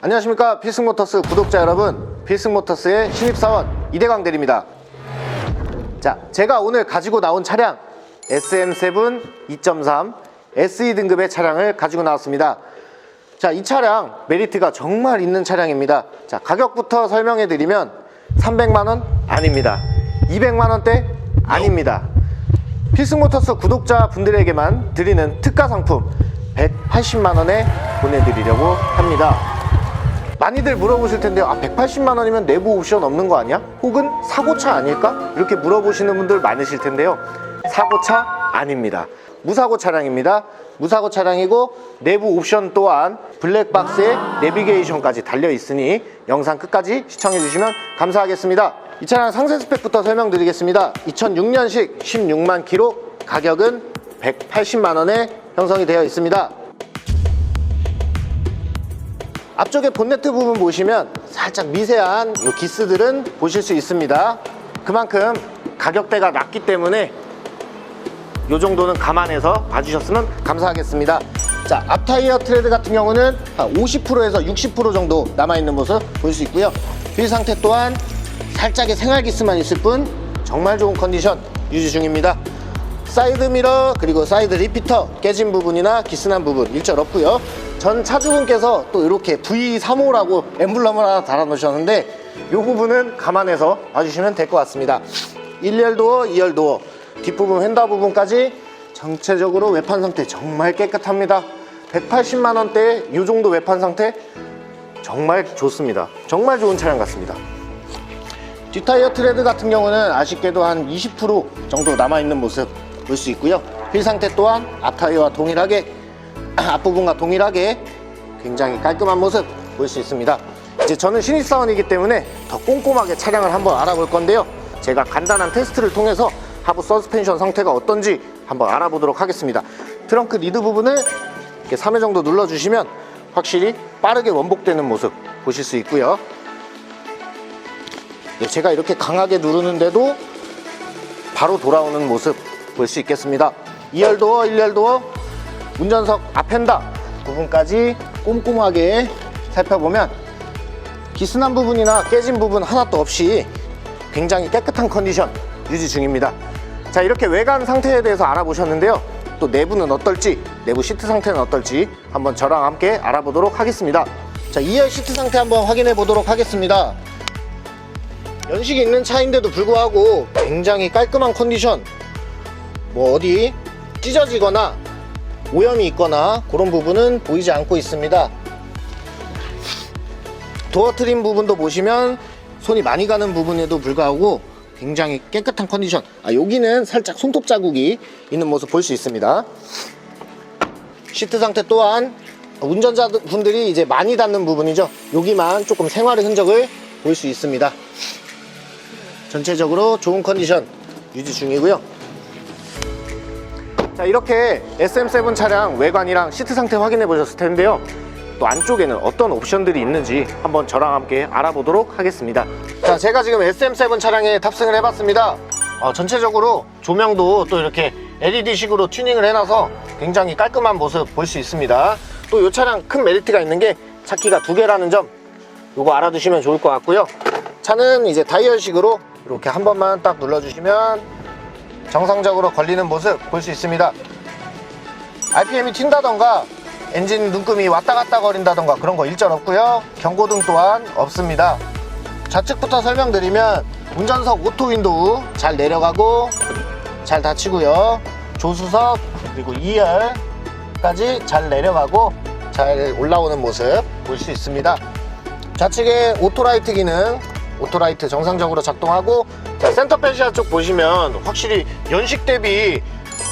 안녕하십니까. 필승모터스 구독자 여러분. 필승모터스의 신입사원 이대광 대리입니다. 자 제가 오늘 가지고 나온 차량 SM7 2.3 SE 등급의 차량을 가지고 나왔습니다. 자 이 차량 메리트가 정말 있는 차량입니다. 자 가격부터 설명해 드리면 300만원 아닙니다 200만 원대 아닙니다 필승모터스 구독자 분들에게만 드리는 특가 상품 180만 원에 보내드리려고 합니다 많이들 물어보실 텐데요. 아, 180만 원이면 내부 옵션 없는 거 아니야? 혹은 사고차 아닐까? 이렇게 물어보시는 분들 많으실 텐데요. 사고차 아닙니다. 무사고 차량입니다. 무사고 차량이고 내부 옵션 또한 블랙박스에 내비게이션까지 달려 있으니 영상 끝까지 시청해 주시면 감사하겠습니다. 이 차량 상세 스펙부터 설명드리겠습니다. 2006년식 16만 킬로 가격은 180만 원에 형성이 되어 있습니다. 앞쪽에 본네트 부분 보시면 살짝 미세한 요 기스들은 보실 수 있습니다. 그만큼 가격대가 낮기 때문에 요 정도는 감안해서 봐주셨으면 감사하겠습니다. 자, 앞타이어 트레드 같은 경우는 한 50%에서 60% 정도 남아있는 모습 볼 수 있고요. 휠 상태 또한 살짝의 생활 기스만 있을 뿐 정말 좋은 컨디션 유지 중입니다. 사이드 미러 그리고 사이드 리피터 깨진 부분이나 기스난 부분 일절 없고요. 전 차주분께서 또 이렇게 V35라고 엠블럼을 하나 달아 놓으셨는데 이 부분은 감안해서 봐주시면 될 것 같습니다. 1열 도어, 2열 도어 뒷부분 휀다 부분까지 전체적으로 외판 상태 정말 깨끗합니다. 180만 원대에 이 정도 외판 상태 정말 좋습니다. 정말 좋은 차량 같습니다. 뒷타이어 트레드 같은 경우는 아쉽게도 한 20% 정도 남아있는 모습 볼 수 있고요. 휠 상태 또한 앞타이어와 동일하게 앞부분과 동일하게 굉장히 깔끔한 모습 볼 수 있습니다. 이제 저는 신입사원이기 때문에 더 꼼꼼하게 차량을 한번 알아볼 건데요. 제가 간단한 테스트를 통해서 하부 서스펜션 상태가 어떤지 한번 알아보도록 하겠습니다. 트렁크 리드 부분을 이렇게 3회 정도 눌러주시면 확실히 빠르게 원복되는 모습 보실 수 있고요. 네, 제가 이렇게 강하게 누르는데도 바로 돌아오는 모습 볼 수 있겠습니다. 2열 도어, 1열 도어, 운전석 앞엔다 부분까지 꼼꼼하게 살펴보면 기스난 부분이나 깨진 부분 하나도 없이 굉장히 깨끗한 컨디션 유지 중입니다. 자, 이렇게 외관 상태에 대해서 알아보셨는데요. 또 내부는 어떨지, 내부 시트 상태는 어떨지 한번 저랑 함께 알아보도록 하겠습니다. 자, 2열 시트 상태 한번 확인해 보도록 하겠습니다. 연식이 있는 차인데도 불구하고 굉장히 깔끔한 컨디션 뭐 어디 찢어지거나 오염이 있거나 그런 부분은 보이지 않고 있습니다 도어 트림 부분도 보시면 손이 많이 가는 부분에도 불구하고 굉장히 깨끗한 컨디션 아 여기는 살짝 손톱 자국이 있는 모습 볼 수 있습니다 시트 상태 또한 운전자분들이 이제 많이 닿는 부분이죠 여기만 조금 생활의 흔적을 볼 수 있습니다 전체적으로 좋은 컨디션 유지 중이고요. 자 이렇게 SM7 차량 외관이랑 시트 상태 확인해 보셨을 텐데요. 또 안쪽에는 어떤 옵션들이 있는지 한번 저랑 함께 알아보도록 하겠습니다. 자 제가 지금 SM7 차량에 탑승을 해봤습니다. 어, 전체적으로 조명도 또 이렇게 LED식으로 튜닝을 해놔서 굉장히 깔끔한 모습 볼 수 있습니다. 또 이 차량 큰 메리트가 있는 게 차키가 두 개라는 점 이거 알아두시면 좋을 것 같고요. 차는 이제 다이얼식으로 이렇게 한 번만 딱 눌러주시면 정상적으로 걸리는 모습 볼 수 있습니다. RPM이 튄다던가 엔진 눈금이 왔다 갔다 거린다던가 그런 거 일절 없고요. 경고등 또한 없습니다. 좌측부터 설명드리면 운전석 오토 윈도우 잘 내려가고 잘 닫히고요. 조수석 그리고 2열까지 잘 내려가고 잘 올라오는 모습 볼 수 있습니다. 좌측에 오토라이트 기능 오토라이트 정상적으로 작동하고 자, 센터 페시아 쪽 보시면 확실히 연식 대비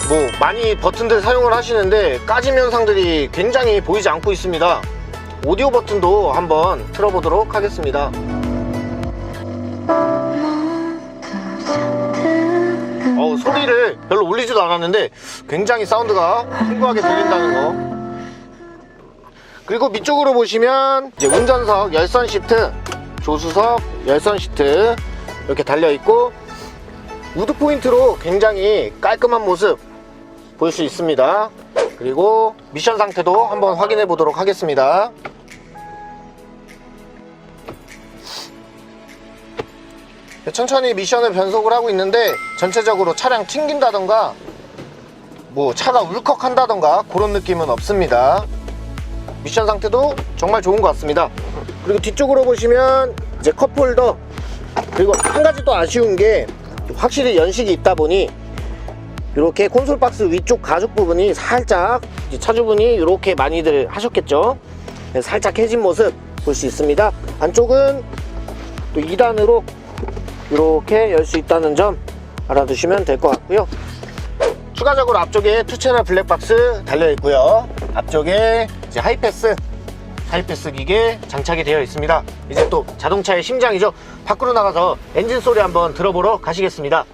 뭐 많이 버튼들 사용을 하시는데 까짐 현상들이 굉장히 보이지 않고 있습니다. 오디오 버튼도 한번 틀어보도록 하겠습니다. 어 소리를 별로 울리지도 않았는데 굉장히 사운드가 풍부하게 들린다는 거. 그리고 밑쪽으로 보시면 이제 운전석 열선 시트 조수석 열선 시트 이렇게 달려 있고 우드 포인트로 굉장히 깔끔한 모습 볼 수 있습니다. 그리고 미션 상태도 한번 확인해 보도록 하겠습니다. 천천히 미션을 변속을 하고 있는데 전체적으로 차량 튕긴다던가 뭐 차가 울컥한다던가 그런 느낌은 없습니다. 미션 상태도 정말 좋은 것 같습니다. 그리고 뒤쪽으로 보시면 이제 컵홀더 그리고 한 가지 또 아쉬운 게 확실히 연식이 있다 보니 이렇게 콘솔 박스 위쪽 가죽 부분이 살짝 차주분이 이렇게 많이들 하셨겠죠. 네, 살짝 해진 모습 볼 수 있습니다. 안쪽은 또 2단으로 이렇게 열 수 있다는 점 알아두시면 될 것 같고요. 추가적으로 앞쪽에 투채널 블랙박스 달려 있고요. 앞쪽에 이제 하이패스 하이패스 기계 장착이 되어 있습니다. 이제 또 자동차의 심장이죠. 밖으로 나가서 엔진 소리 한번 들어보러 가시겠습니다.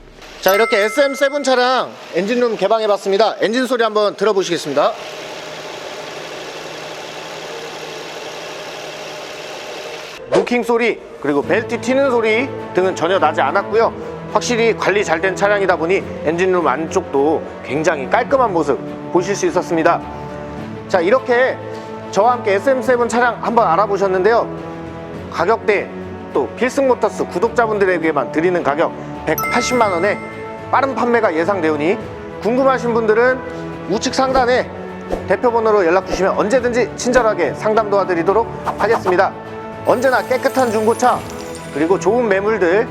자 이렇게 SM7 차량 엔진룸 개방해 봤습니다. 엔진 소리 한번 들어보시겠습니다. 노킹 소리 그리고 벨트 튀는 소리 등은 전혀 나지 않았고요 확실히 관리 잘 된 차량이다 보니 엔진룸 안쪽도 굉장히 깔끔한 모습 보실 수 있었습니다 자 이렇게 저와 함께 SM7 차량 한번 알아보셨는데요 가격대 또 필승모터스 구독자분들에게만 드리는 가격 180만원에 빠른 판매가 예상되오니 궁금하신 분들은 우측 상단에 대표번호로 연락 주시면 언제든지 친절하게 상담 도와드리도록 하겠습니다. 언제나 깨끗한 중고차 그리고 좋은 매물들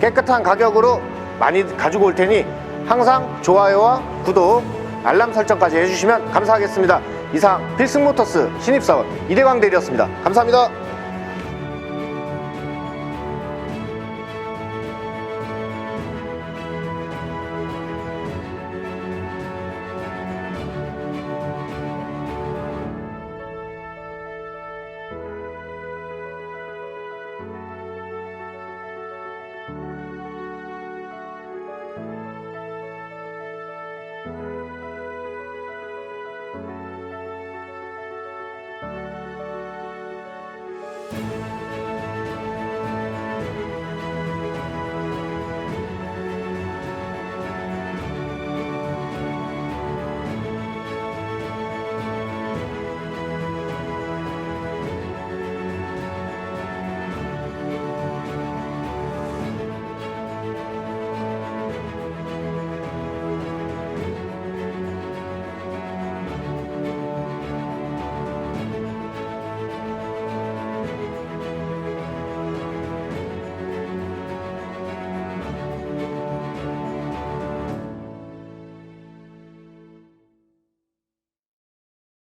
깨끗한 가격으로 많이 가지고 올 테니 항상 좋아요와 구독 알람 설정까지 해주시면 감사하겠습니다. 이상 필승모터스 신입사원 이대광 대리였습니다. 감사합니다.